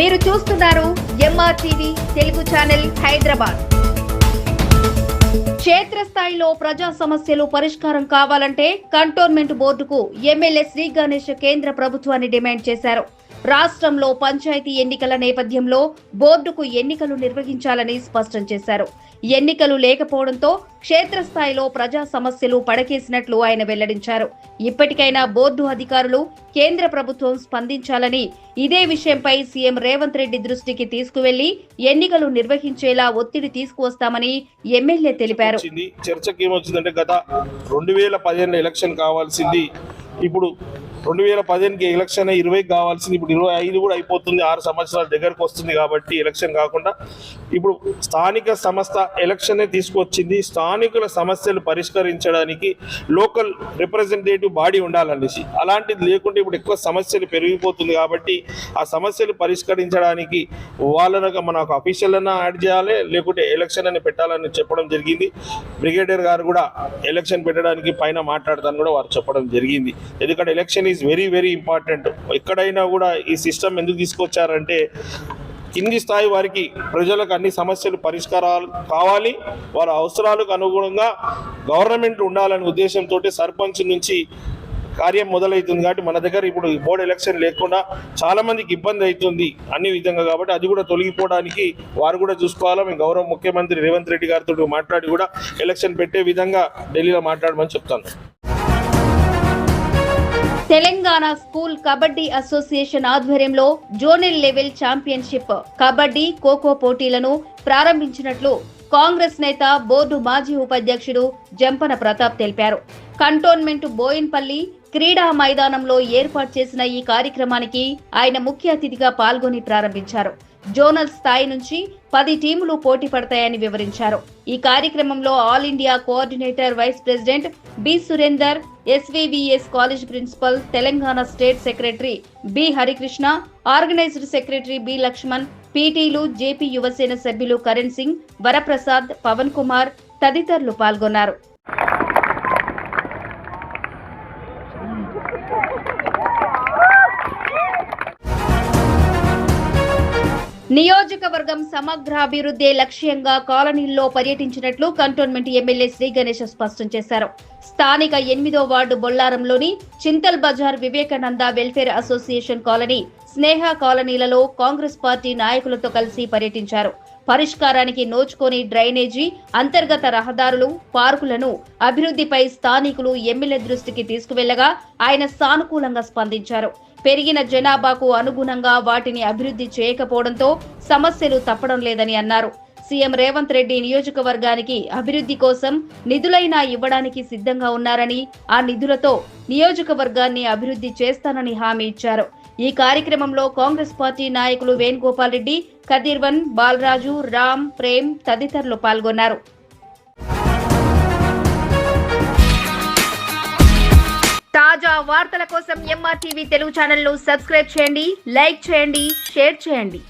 మీరు చూస్తున్నారు ఎంఆర్టీవీ తెలుగు ఛానల్ హైదరాబాద్. క్షేత్రస్థాయిలో ప్రజా సమస్యలు పరిష్కారం కావాలంటే కంటోన్మెంట్ బోర్డుకు ఎమ్మెల్యే శ్రీ గణేష్ కేంద్ర ప్రభుత్వాన్ని డిమాండ్ చేశారు. రాష్ట్రంలో పంచాయతీ ఎన్నికల నేపథ్యంలో బోర్డుకు ఎన్నికలు నిర్వహించాలని స్పష్టం చేశారు. ఎన్నికలు లేకపోవడంతో క్షేత్రస్థాయిలో ప్రజా సమస్యలు పడకేసినట్లు ఆయన వెల్లడించారు. ఇప్పటికైనా బోర్డు అధికారులు కేంద్ర ప్రభుత్వం స్పందించాలని ఇదే విషయంపై సీఎం రేవంత్ రెడ్డి దృష్టికి తీసుకువెళ్ళి ఎన్నికలు నిర్వహించేలా ఒత్తిడి తీసుకువస్తామని ఎమ్మెల్యే తెలిపారు. చర్చకి ఏమొచ్చిందంటే గత రెండు వేల పదిహేను ఎలక్షన్ కావాల్సింది. ఇప్పుడు రెండు వేల పదిహేనుకి ఎలక్షన్ ఇరవై కావాల్సింది. ఇప్పుడు ఇరవై ఐదు కూడా అయిపోతుంది. ఆరు సంవత్సరాల దగ్గరకు వస్తుంది కాబట్టి ఎలక్షన్ కాకుండా ఇప్పుడు స్థానిక సంస్థ ఎలక్షనే తీసుకొచ్చింది. స్థానికుల సమస్యలు పరిష్కరించడానికి లోకల్ రిప్రజెంటేటివ్ బాడీ ఉండాలనేసి. అలాంటిది లేకుంటే ఇప్పుడు ఎక్కువ సమస్యలు పెరిగిపోతుంది కాబట్టి ఆ సమస్యలు పరిష్కరించడానికి వాళ్ళనగా మనకు అఫీషియల్ అన్న యాడ్ చేయాలి. లేకుంటే ఎలక్షన్ అని పెట్టాలని చెప్పడం జరిగింది. బ్రిగేడియర్ గారు కూడా ఎలక్షన్ పెట్టడానికి పైన మాట్లాడతాను కూడా వారు చెప్పడం జరిగింది. ఎందుకంటే election is very very important ఎక్కడైనా కూడా ఈ సిస్టమ్ ఎందుకు తీసుకొచ్చారంటే కింది స్థాయి వారికి ప్రజలకు అన్ని సమస్యలు పరిష్కారాలు కావాలి. వారి అవసరాలకు అనుగుణంగా గవర్నమెంట్ ఉండాలనే ఉద్దేశంతో సర్పంచ్ నుంచి కార్యం మొదలవుతుంది కాబట్టి మన దగ్గర ఇప్పుడు ఈ బోర్డు ఎలక్షన్ లేకుండా చాలామందికి ఇబ్బంది అవుతుంది అన్ని విధంగా కాబట్టి అది కూడా తొలగిపోవడానికి వారు కూడా చూసుకోవాలా. మేము గౌరవ ముఖ్యమంత్రి రేవంత్ రెడ్డి గారితో మాట్లాడి కూడా ఎలక్షన్ పెట్టే విధంగా ఢిల్లీలో మాట్లాడమని చెప్తాను. తెలంగాణ స్కూల్ కబడ్డీ అసోసియేషన్ ఆధ్వర్యంలో zonal level championship kabaddi kho kho పోటీలను ప్రారంభించినట్లు కాంగ్రెస్ నేత బోర్డు మాజీ ఉపాధ్యక్షుడు జంపన ప్రతాప్ తెలిపారు. కంటోన్మెంట్ బోయిన్పల్లి క్రీడా మైదానంలో ఏర్పాటు చేసిన ఈ కార్యక్రమానికి ఆయన ముఖ్య అతిథిగా పాల్గొని ప్రారంభించారు. జోనల్ స్థాయి నుంచి పది టీములు పోటీ పడతాయని వివరించారు. ఈ కార్యక్రమంలో all India coordinator vice president B Surender S V V S college principal Telangana state secretary B Harikrishna organized secretary B Laxman పీటీలు JP Yuvasena సభ్యులు కరణ్ సింగ్ వరప్రసాద్ పవన్ కుమార్ తదితరులు పాల్గొన్నారు. నియోజకవర్గం సమగ్రాభివృద్ధి లక్ష్యంగా కాలనీల్లో పర్యటించినట్లు కంటోన్మెంట్ ఎమ్మెల్యే శ్రీ గణేష్ స్పష్టం చేశారు. స్థానిక ఎనిమిదో ward బొల్లారంలోని Chintal Bazar Vivekananda welfare association colony Sneha కాలనీలలో Congress party నాయకులతో కలిసి పర్యటించారు. పరిష్కారానికి నోచుకోని డ్రైనేజీ అంతర్గత రహదారులు పార్కులను అభివృద్ధిపై స్థానికులు ఎమ్మెల్యే దృష్టికి తీసుకువెళ్ళగా ఆయన సానుకూలంగా స్పందించారు. పెరిగిన జనాభాకు అనుగుణంగా వాటిని అభివృద్ధి చేయకపోవడంతో సమస్యలు తప్పడం లేదని అన్నారు. సీఎం రేవంత్ రెడ్డి నియోజకవర్గానికి అభివృద్ధి కోసం నిధులైనా ఇవ్వడానికి సిద్ధంగా ఉన్నారని ఆ నిధులతో నియోజకవర్గాన్ని అభివృద్ధి చేస్తానని హామీ ఇచ్చారు. ఈ కార్యక్రమంలో కాంగ్రెస్ పార్టీ నాయకులు వేణుగోపాల్ రెడ్డి కదీర్వన్ బాలరాజు రామ్ ప్రేమ్ తదితరులు పాల్గొన్నారు. తాజా వార్తల కోసం ఎంఆర్టీవీ తెలుగు ఛానల్ను సబ్స్క్రైబ్ చేయండి లైక్ చేయండి షేర్ చేయండి.